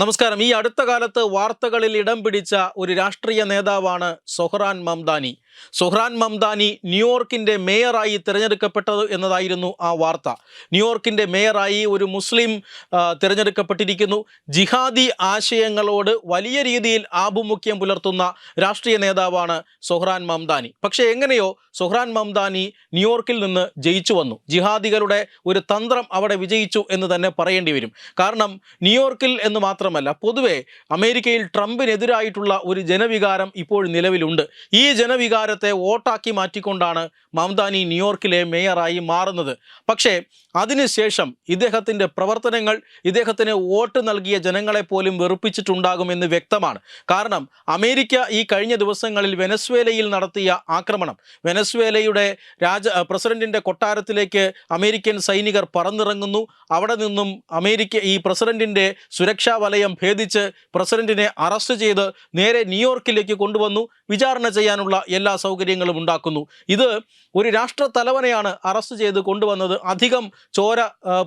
നമസ്കാരം. ഈ അടുത്ത കാലത്ത് വാർത്തകളിൽ ഇടം പിടിച്ച ഒരു രാഷ്ട്രീയ നേതാവാണ് സൊഹ്റാൻ മംദാനി. സൊഹ്റാൻ മംദാനി ന്യൂയോർക്കിന്റെ മേയറായി തിരഞ്ഞെടുക്കപ്പെട്ടത് എന്നതായിരുന്നു ആ വാർത്ത. ന്യൂയോർക്കിന്റെ മേയറായി ഒരു മുസ്ലിം തിരഞ്ഞെടുക്കപ്പെട്ടിരിക്കുന്നു. ജിഹാദി ആശയങ്ങളോട് വലിയ രീതിയിൽ ആഭിമുഖ്യം പുലർത്തുന്ന രാഷ്ട്രീയ നേതാവാണ് സുഹ്രാൻ മംദാനി. പക്ഷേ എങ്ങനെയോ സുഹ്രാൻ മംദാനി ന്യൂയോർക്കിൽ നിന്ന് ജയിച്ചു വന്നു. ജിഹാദികളുടെ ഒരു തന്ത്രം അവിടെ വിജയിച്ചു എന്ന് തന്നെ പറയേണ്ടി വരും. കാരണം ന്യൂയോർക്കിൽ എന്ന് മാത്രമല്ല പൊതുവെ അമേരിക്കയിൽ ട്രംപിനെതിരായിട്ടുള്ള ഒരു ജനവികാരം ഇപ്പോൾ നിലവിലുണ്ട്. ഈ ജനവികാരത്തെ വോട്ടാക്കി മാറ്റിക്കൊണ്ടാണ് മംതാനി ന്യൂയോർക്കിലെ മേയറായി മാറുന്നത്. പക്ഷേ അതിനുശേഷം ഇദ്ദേഹത്തിന്റെ പ്രവർത്തനങ്ങൾ ഇദ്ദേഹത്തിന് വോട്ട് നൽകിയ ജനങ്ങളെ പോലും വെറുപ്പിച്ചിട്ടുണ്ടാകുമെന്ന് വ്യക്തമാണ്. കാരണം അമേരിക്ക ഈ കഴിഞ്ഞ ദിവസങ്ങളിൽ വെനസ്വേലയിൽ നടത്തിയ ആക്രമണം വെനസ്വേലയുടെ രാജ പ്രസിഡന്റിന്റെ കൊട്ടാരത്തിലേക്ക് അമേരിക്കൻ സൈനികർ പറന്നിറങ്ങുന്നു. അവിടെ നിന്നും അമേരിക്ക ഈ പ്രസിഡന്റിന്റെ സുരക്ഷാ വലയം ഭേദിച്ച് പ്രസിഡന്റിനെ അറസ്റ്റ് ചെയ്ത് നേരെ ന്യൂയോർക്കിലേക്ക് കൊണ്ടുവന്നു. വിചാരണ ചെയ്യാനുള്ള എല്ലാ സൗകര്യങ്ങളും ഉണ്ടാക്കുന്നു. ഇത് ഒരു രാഷ്ട്ര തലവനെയാണ് അറസ്റ്റ് ചെയ്ത് കൊണ്ടുവന്നത്. അധികം ചോര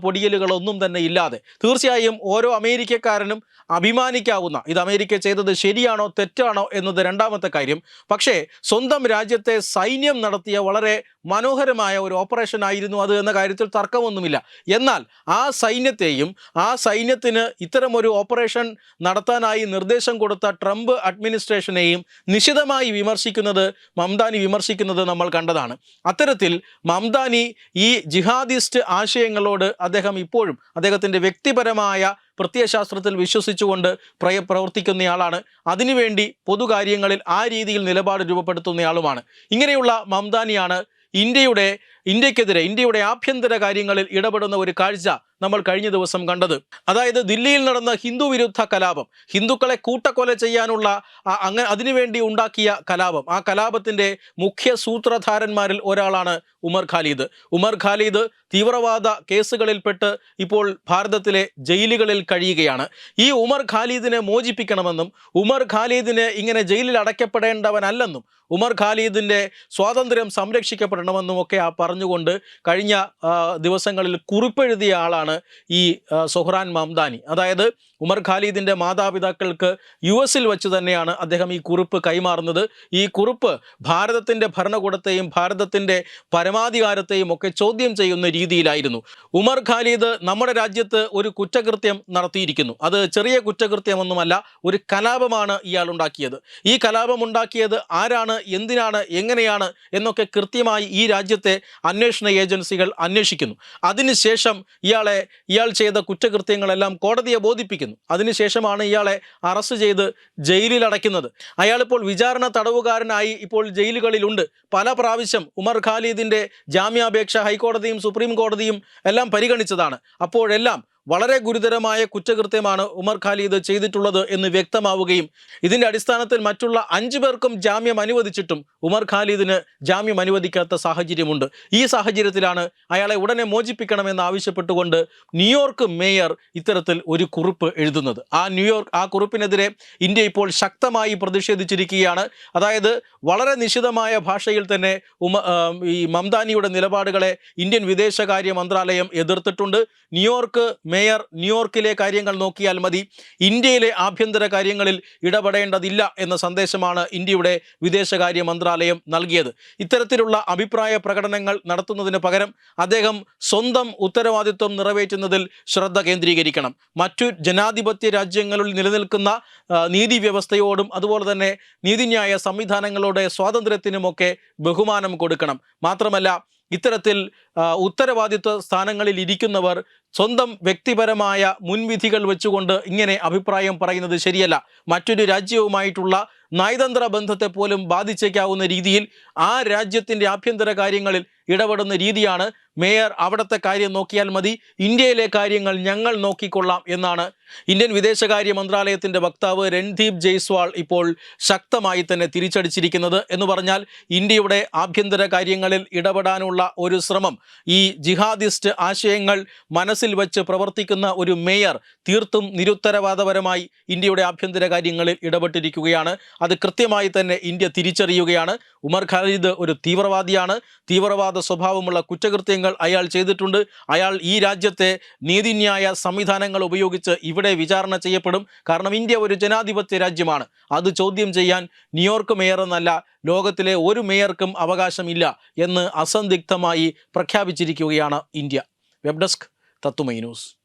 പൊടിയലുകളൊന്നും തന്നെ ഇല്ലാതെ. തീർച്ചയായും ഓരോ അമേരിക്കക്കാരനും അഭിമാനിക്കാവുന്ന ഇത് അമേരിക്ക ചെയ്തത് ശരിയാണോ തെറ്റാണോ എന്നത് രണ്ടാമത്തെ കാര്യം. പക്ഷേ സ്വന്തം രാജ്യത്തെ സൈന്യം നടത്തിയ വളരെ മനോഹരമായ ഒരു ഓപ്പറേഷൻ ആയിരുന്നു അത് എന്ന കാര്യത്തിൽ തർക്കമൊന്നുമില്ല. എന്നാൽ ആ സൈന്യത്തെയും ആ സൈന്യത്തിന് ഇത്തരമൊരു ഓപ്പറേഷൻ നടത്താനായി നിർദ്ദേശം കൊടുത്ത ട്രംപ് അഡ്മിനിസ്ട്രേഷനെയും നിശിതമായി വിമർശിക്കുന്നത് മംദാനി വിമർശിക്കുന്നത് നമ്മൾ കണ്ടതാണ്. അത്തരത്തിൽ മംദാനി ഈ ജിഹാദിസ്റ്റ് ആശയങ്ങളോട് അദ്ദേഹം ഇപ്പോഴും അദ്ദേഹത്തിന്റെ വ്യക്തിപരമായ പ്രത്യയശാസ്ത്രത്തിൽ വിശ്വസിച്ചുകൊണ്ട് പ്രയ പ്രവർത്തിക്കുന്നയാളാണ്. അതിനുവേണ്ടി പൊതുകാര്യങ്ങളിൽ ആ രീതിയിൽ നിലപാട് രൂപപ്പെടുത്തുന്നയാളുമാണ്. ഇങ്ങനെയുള്ള മംദാനിയാണ് ഇന്ത്യയുടെ ഇന്ത്യക്കെതിരെ ഇന്ത്യയുടെ ആഭ്യന്തര കാര്യങ്ങളിൽ ഇടപെടുന്ന ഒരു കാഴ്ച നമ്മൾ കഴിഞ്ഞ ദിവസം കണ്ടത്. അതായത് ദില്ലിയിൽ നടന്ന ഹിന്ദു വിരുദ്ധ കലാപം ഹിന്ദുക്കളെ കൂട്ടക്കൊല ചെയ്യാനുള്ള അങ്ങനെ അങ്ങ അതിനുവേണ്ടി ഉണ്ടാക്കിയ കലാപം. ആ കലാപത്തിന്റെ മുഖ്യ സൂത്രധാരന്മാരിൽ ഒരാളാണ് ഉമർ ഖാലിദ്. ഉമർ ഖാലിദ് തീവ്രവാദ കേസുകളിൽപ്പെട്ട് ഇപ്പോൾ ഭാരതത്തിലെ ജയിലുകളിൽ കഴിയുകയാണ്. ഈ ഉമർ ഖാലിദിനെ മോചിപ്പിക്കണമെന്നും ഉമർ ഖാലിദിനെ ഇങ്ങനെ ജയിലിൽ അടയ്ക്കപ്പെടേണ്ടവനല്ലെന്നും ഉമർ ഖാലിദിന്റെ സ്വാതന്ത്ര്യം സംരക്ഷിക്കപ്പെടണമെന്നും ഒക്കെ ആ പറഞ്ഞുകൊണ്ട് കഴിഞ്ഞ ദിവസങ്ങളിൽ കുറിപ്പെഴുതിയ ആളാണ് ഈ സൊഹ്റാൻ മംദാനി. അതായത് ഉമർ ഖാലിദിന്റെ മാതാപിതാക്കൾക്ക് യു എസിൽ വെച്ച് തന്നെയാണ് അദ്ദേഹം ഈ കുറിപ്പ് കൈമാറുന്നത്. ഈ കുറിപ്പ് ഭാരതത്തിന്റെ ഭരണകൂടത്തെയും ഭാരതത്തിന്റെ പരമാധികാരത്തെയും ഒക്കെ ചോദ്യം ചെയ്യുന്ന രീതിയിലായിരുന്നു. ഉമർ ഖാലിദ് നമ്മുടെ രാജ്യത്ത് ഒരു കുറ്റകൃത്യം നടത്തിയിരിക്കുന്നു. അത് ചെറിയ കുറ്റകൃത്യമൊന്നുമല്ല ഒരു കലാപമാണ് ഇയാൾ ഉണ്ടാക്കിയത്. ഈ കലാപം ഉണ്ടാക്കിയത് ആരാണ് എന്തിനാണ് എങ്ങനെയാണ് എന്നൊക്കെ കൃത്യമായി ഈ രാജ്യത്തെ അന്വേഷണ ഏജൻസികൾ അന്വേഷിക്കുന്നു. അതിനുശേഷം ഇയാളെ ഇയാൾ ചെയ്ത കുറ്റകൃത്യങ്ങളെല്ലാം കോടതിയെ ബോധിപ്പിക്കുന്നു. അതിനുശേഷമാണ് ഇയാളെ അറസ്റ്റ് ചെയ്ത് ജയിലിൽ അടയ്ക്കുന്നത് അയാളിപ്പോൾ വിചാരണ തടവുകാരനായി ഇപ്പോൾ ജയിലുകളിലുണ്ട്. പല പ്രാവശ്യം ഉമർ ഖാലിദിന്റെ ജാമ്യാപേക്ഷ ഹൈക്കോടതിയും സുപ്രീം കോടതിയും എല്ലാം പരിഗണിച്ചതാണ്. അപ്പോഴെല്ലാം വളരെ ഗുരുതരമായ കുറ്റകൃത്യമാണ് ഉമർ ഖാലിദ് ചെയ്തിട്ടുള്ളത് എന്ന് വ്യക്തമാവുകയും ഇതിന്റെ അടിസ്ഥാനത്തിൽ മറ്റുള്ള അഞ്ചു പേർക്കും ജാമ്യം അനുവദിച്ചിട്ടും ഉമർ ഖാലിദിന് ജാമ്യം അനുവദിക്കാത്ത സാഹചര്യമുണ്ട്. ഈ സാഹചര്യത്തിലാണ് അയാളെ ഉടനെ മോചിപ്പിക്കണമെന്ന് ആവശ്യപ്പെട്ടുകൊണ്ട് ന്യൂയോർക്ക് മേയർ ഇത്തരത്തിൽ ഒരു കുറിപ്പ് എഴുതുന്നത്. ആ ന്യൂയോർക്ക് ആ കുറിപ്പിനെതിരെ ഇന്ത്യ ഇപ്പോൾ ശക്തമായി പ്രതിഷേധിച്ചിരിക്കുകയാണ്. അതായത് വളരെ നിശിതമായ ഭാഷയിൽ തന്നെ ഉമ ഈ മംദാനിയുടെ നിലപാടുകളെ ഇന്ത്യൻ വിദേശകാര്യ മന്ത്രാലയം എതിർത്തിട്ടുണ്ട്. ന്യൂയോർക്ക് മേയർ ന്യൂയോർക്കിലെ കാര്യങ്ങൾ നോക്കിയാൽ മതി. ഇന്ത്യയിലെ ആഭ്യന്തര കാര്യങ്ങളിൽ ഇടപെടേണ്ടതില്ല എന്ന സന്ദേശമാണ് ഇന്ത്യയുടെ വിദേശകാര്യ മന്ത്രാലയം നൽകിയത്. ഇത്തരത്തിലുള്ള അഭിപ്രായ പ്രകടനങ്ങൾ നടത്തുന്നതിന് പകരം അദ്ദേഹം സ്വന്തം ഉത്തരവാദിത്വം നിറവേറ്റുന്നതിൽ ശ്രദ്ധ കേന്ദ്രീകരിക്കണം. മറ്റു ജനാധിപത്യ രാജ്യങ്ങളിൽ നിലനിൽക്കുന്ന നീതി വ്യവസ്ഥയോടും അതുപോലെ തന്നെ നീതിന്യായ സംവിധാനങ്ങളുടെ സ്വാതന്ത്ര്യത്തിനുമൊക്കെ ബഹുമാനം കൊടുക്കണം. മാത്രമല്ല ഇത്തരത്തിൽ ഉത്തരവാദിത്വ സ്ഥാനങ്ങളിൽ ഇരിക്കുന്നവർ സ്വന്തം വ്യക്തിപരമായ മുൻവിധികൾ വെച്ചുകൊണ്ട് ഇങ്ങനെ അഭിപ്രായം പറയുന്നത് ശരിയല്ല. മറ്റൊരു രാജ്യവുമായിട്ടുള്ള നയതന്ത്ര ബന്ധത്തെ പോലും ബാധിച്ചേക്കാവുന്ന രീതിയിൽ ആ രാജ്യത്തിന്റെ ആഭ്യന്തര കാര്യങ്ങളിൽ ഇടപെടുന്ന രീതിയാണ്. മേയർ അവിടുത്തെ കാര്യം നോക്കിയാൽ മതി. ഇന്ത്യയിലെ കാര്യങ്ങൾ ഞങ്ങൾ നോക്കിക്കൊള്ളാം എന്നാണ്. ഇന്ത്യൻ വിദേശകാര്യ മന്ത്രാലയത്തിന്റെ വക്താവ് രൺദീപ് ജയ്സ്വാൾ ഇപ്പോൾ ശക്തമായി തന്നെ തിരിച്ചടിച്ചിരിക്കുന്നത് എന്ന് പറഞ്ഞാൽ ഇന്ത്യയുടെ ആഭ്യന്തര കാര്യങ്ങളിൽ ഇടപെടാനുള്ള ഒരു ശ്രമം ഈ ജിഹാദിസ്റ്റ് ആശയങ്ങൾ മനസ്സിൽ വച്ച് പ്രവർത്തിക്കുന്ന ഒരു മേയർ തീർത്തും നിരുത്തരവാദപരമായി ഇന്ത്യയുടെ ആഭ്യന്തര കാര്യങ്ങളിൽ ഇടപെട്ടിരിക്കുകയാണ്. അത് കൃത്യമായി തന്നെ ഇന്ത്യ തിരിച്ചറിയുകയാണ്. ഉമർ ഖാലിദ് ഒരു തീവ്രവാദിയാണ്. തീവ്രവാദ സ്വഭാവമുള്ള കുറ്റകൃത്യങ്ങൾ അയാൾ ചെയ്തിട്ടുണ്ട്. അയാൾ ഈ രാജ്യത്തെ നീതിന്യായ സംവിധാനങ്ങൾ ഉപയോഗിച്ച് ഇവിടെ വിചാരണ ചെയ്യപ്പെടും. കാരണം ഇന്ത്യ ഒരു ജനാധിപത്യ രാജ്യമാണ്. അത് ചോദ്യം ചെയ്യാൻ ന്യൂയോർക്ക് മേയർ എന്നല്ല ലോകത്തിലെ ഒരു മേയർക്കും അവകാശമില്ല എന്ന് അസന്ദിഗ്ധമായി പ്രഖ്യാപിച്ചിരിക്കുകയാണ് ഇന്ത്യ. വെബ് ഡെസ്ക് തത്തുമൈ ന്യൂസ്.